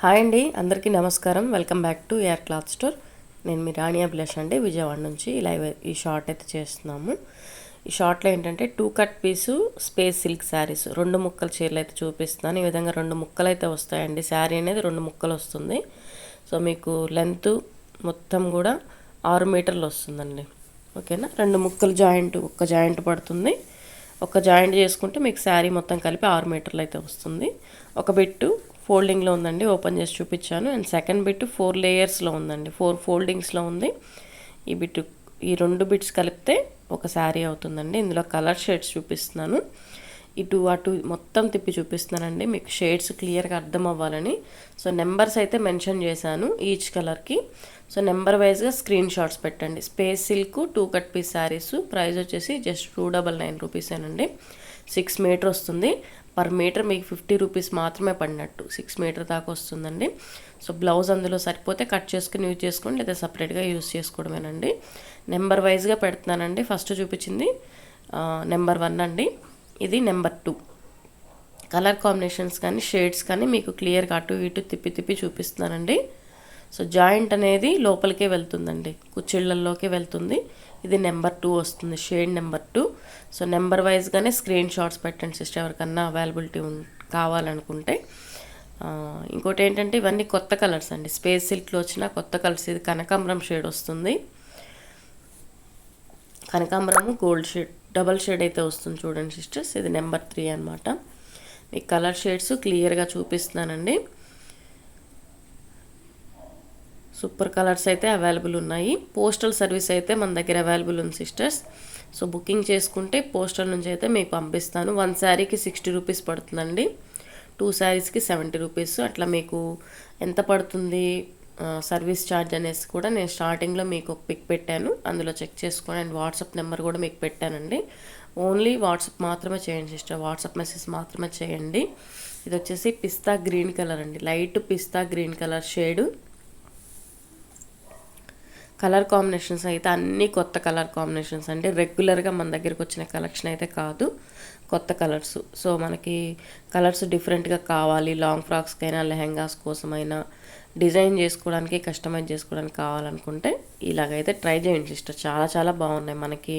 Hi అండి అందరికీ నమస్కారం. Welcome back to air cloth store. నేను మీ రాణి అభిలాష్ అండి విజయవాడ నుంచి ఇలా ఈ షార్ట్ అయితే చేస్తున్నాము. ఈ షార్ట్లో ఏంటంటే two cut piece space silk saris. రెండు ముక్కల చీరలు అయితే చూపిస్తున్నాను. ఈ విధంగా రెండు ముక్కలు అయితే వస్తాయండి. శారీ అనేది రెండు ముక్కలు వస్తుంది. సో మీకు లెంత్ మొత్తం కూడా ఆరు మీటర్లు వస్తుందండి. ఓకేనా? రెండు ముక్కలు జాయింట్ ఒక్క జాయింట్ పడుతుంది. ఒక జాయింట్ చేసుకుంటే మీకు శారీ మొత్తం కలిపి ఆరు మీటర్లు అయితే వస్తుంది. ఒక బిట్టు ఫోల్డింగ్లో ఉందండి ఓపెన్ చేసి చూపించాను. అండ్ సెకండ్ బిట్ ఫోర్ లేయర్స్లో ఉందండి ఫోర్ ఫోల్డింగ్స్లో ఉంది. ఈ బిట్ ఈ రెండు బిట్స్ కలిపితే ఒక శారీ అవుతుందండి. ఇందులో కలర్ షేడ్స్ చూపిస్తున్నాను. ఇటు అటు మొత్తం తిప్పి చూపిస్తున్నానండి. మీకు షేడ్స్ క్లియర్గా అర్థం అవ్వాలని. సో నెంబర్స్ అయితే మెన్షన్ చేశాను ఈచ్ కలర్కి. సో నెంబర్ వైజ్గా స్క్రీన్ షాట్స్ పెట్టండి. Space silk two cut piece saris. Price వచ్చేసి జస్ట్ టూ డబల్ నైన్ రూపీసేనండి. సిక్స్ మీటర్ వస్తుంది. పర్ మీటర్ మీకు ఫిఫ్టీ రూపీస్ మాత్రమే పడినట్టు. సిక్స్ మీటర్ దాకా వస్తుందండి. సో బ్లౌజ్ అందులో సరిపోతే కట్ చేసుకుని యూజ్ చేసుకోండి లేదా సపరేట్గా యూజ్ చేసుకోవడమేనండి. నెంబర్ వైజ్గా పెడుతున్నానండి. ఫస్ట్ చూపించింది నెంబర్ వన్ అండి. ఇది నెంబర్ టూ. కలర్ కాంబినేషన్స్ కానీ షేడ్స్ కానీ మీకు క్లియర్గా అటు ఇటు తిప్పి తిప్పి చూపిస్తున్నానండి. సో జాయింట్ అనేది లోపలికే వెళ్తుందండి కుచ్చిళ్ళల్లోకి వెళ్తుంది. ఇది నెంబర్ టూ వస్తుంది shade number two. So number వైజ్గానే screen shots పెట్టండి సిస్టర్ ఎవరికన్నా అవైలబిలిటీ ఉం కావాలనుకుంటే. ఇంకోటి ఏంటంటే ఇవన్నీ కొత్త కలర్స్ అండి. స్పేస్ సిల్క్లో వచ్చిన కొత్త కలర్స్. ఇది కనకాంబరం షేడ్ వస్తుంది. కనకాంబరము గోల్డ్ షేడ్ డబల్ షేడ్ అయితే వస్తుంది చూడండి సిస్టర్స్. ఇది నెంబర్ త్రీ అనమాట మీకు కలర్ షేడ్స్ క్లియర్గా చూపిస్తున్నానండి. సూపర్ కలర్స్ అయితే అవైలబుల్ ఉన్నాయి. పోస్టల్ సర్వీస్ అయితే మన దగ్గర అవైలబుల్ ఉంది సిస్టర్స్. సో బుకింగ్ చేసుకుంటే పోస్టల్ నుంచి అయితే మీకు పంపిస్తాను. వన్ శారీకి సిక్స్టీ రూపీస్ పడుతుందండి. టూ శారీస్కి సెవెంటీ రూపీస్. అట్లా మీకు ఎంత పడుతుంది సర్వీస్ ఛార్జ్ అనేసి కూడా నేను స్టార్టింగ్లో మీకు ఒక పిక్ పెట్టాను. అందులో చెక్ చేసుకోండి. అండ్ వాట్సాప్ నెంబర్ కూడా మీకు పెట్టానండి. ఓన్లీ వాట్సాప్ మాత్రమే చేయండి సిస్టర్. వాట్సాప్ మెసేజ్ మాత్రమే చేయండి. ఇది వచ్చేసి పిస్తా గ్రీన్ కలర్ అండి. Light pista green colour shade. Colour combinations అయితే అన్నీ కొత్త కలర్ కాంబినేషన్స్ అంటే రెగ్యులర్గా మన దగ్గరికి వచ్చిన కలెక్షన్ అయితే కాదు కొత్త కలర్స్. సో మనకి కలర్స్ డిఫరెంట్గా కావాలి. లాంగ్ ఫ్రాక్స్కైనా లెహెంగాస్ కోసమైనా డిజైన్ చేసుకోవడానికి కస్టమైజ్ చేసుకోవడానికి కావాలనుకుంటే ఇలాగైతే ట్రై చేయండి సిస్టర్. చాలా చాలా బాగున్నాయి. మనకి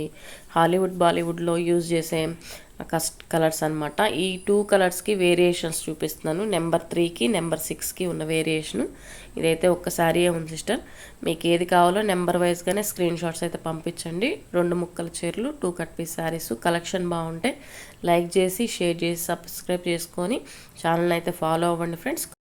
హాలీవుడ్ బాలీవుడ్లో యూజ్ చేసే కస్ట్ కలర్స్ అనమాట ఈ టూ కలర్స్కి వేరియేషన్స్ చూపిస్తున్నాను. నెంబర్ త్రీకి నెంబర్ సిక్స్కి ఉన్న వేరియేషన్. ఇదైతే ఒక్కసారియే ఉంది సిస్టర్. మీకు ఏది కావాలో నెంబర్ వైజ్గానే స్క్రీన్ షాట్స్ అయితే పంపించండి. రెండు ముక్కల చీరలు two cut piece saris. Collection బాగుంటే లైక్ చేసి షేర్ చేసి సబ్స్క్రైబ్ చేసుకొని ఛానల్ అయితే ఫాలో అవ్వండి ఫ్రెండ్స్.